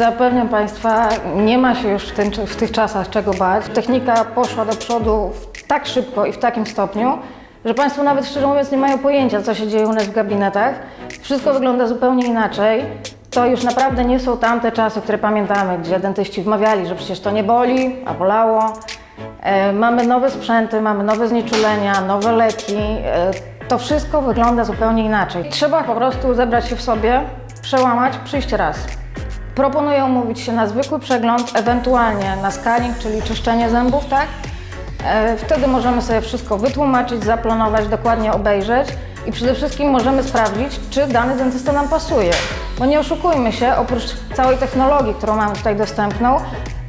Zapewniam Państwa, nie ma się już w, w tych czasach czego bać. Technika poszła do przodu tak szybko i w takim stopniu, że Państwo nawet szczerze mówiąc nie mają pojęcia, co się dzieje u nas w gabinetach. Wszystko wygląda zupełnie inaczej. To już naprawdę nie są tamte czasy, które pamiętamy, gdzie dentyści wmawiali, że przecież to nie boli, a bolało. E, mamy nowe sprzęty, mamy nowe znieczulenia, nowe leki. E, to wszystko wygląda zupełnie inaczej. Trzeba po prostu zebrać się w sobie, przełamać, przyjść raz. Proponuję umówić się na zwykły przegląd, ewentualnie na scaling, czyli czyszczenie zębów, tak? E, Wtedy możemy sobie wszystko wytłumaczyć, zaplanować, dokładnie obejrzeć i przede wszystkim możemy sprawdzić, czy dany dentysta nam pasuje. Bo nie oszukujmy się, oprócz całej technologii, którą mamy tutaj dostępną,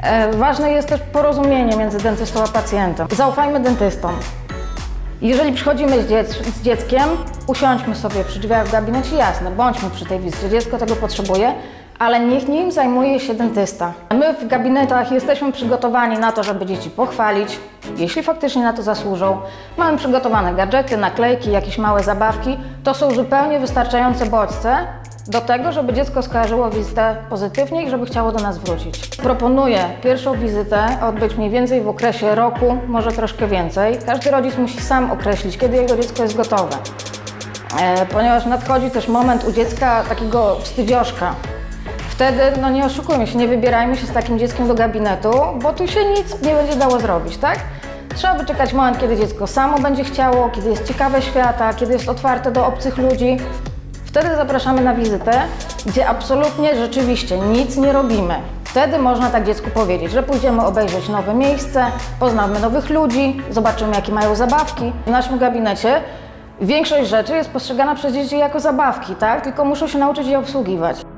e, ważne jest też porozumienie między dentystą a pacjentem. Zaufajmy dentystom. Jeżeli przychodzimy z, dziec- z dzieckiem, usiądźmy sobie przy drzwiach w gabinecie, jasne, bądźmy przy tej wizycie, dziecko tego potrzebuje, ale niech nim zajmuje się dentysta. My w gabinetach jesteśmy przygotowani na to, żeby dzieci pochwalić, jeśli faktycznie na to zasłużą. Mamy przygotowane gadżety, naklejki, jakieś małe zabawki. To są zupełnie wystarczające bodźce do tego, żeby dziecko skojarzyło wizytę pozytywnie i żeby chciało do nas wrócić. Proponuję pierwszą wizytę odbyć mniej więcej w okresie roku, może troszkę więcej. Każdy rodzic musi sam określić, kiedy jego dziecko jest gotowe. E, ponieważ nadchodzi też moment u dziecka takiego wstydzioszka. Wtedy, no nie oszukujmy się, nie wybierajmy się z takim dzieckiem do gabinetu, bo tu się nic nie będzie dało zrobić, tak? Trzeba wyczekać moment, kiedy dziecko samo będzie chciało, kiedy jest ciekawe świata, kiedy jest otwarte do obcych ludzi. Wtedy zapraszamy na wizytę, gdzie absolutnie rzeczywiście nic nie robimy. Wtedy można tak dziecku powiedzieć, że pójdziemy obejrzeć nowe miejsce, poznamy nowych ludzi, zobaczymy jakie mają zabawki. W naszym gabinecie większość rzeczy jest postrzegana przez dzieci jako zabawki, tak? Tylko muszą się nauczyć je obsługiwać.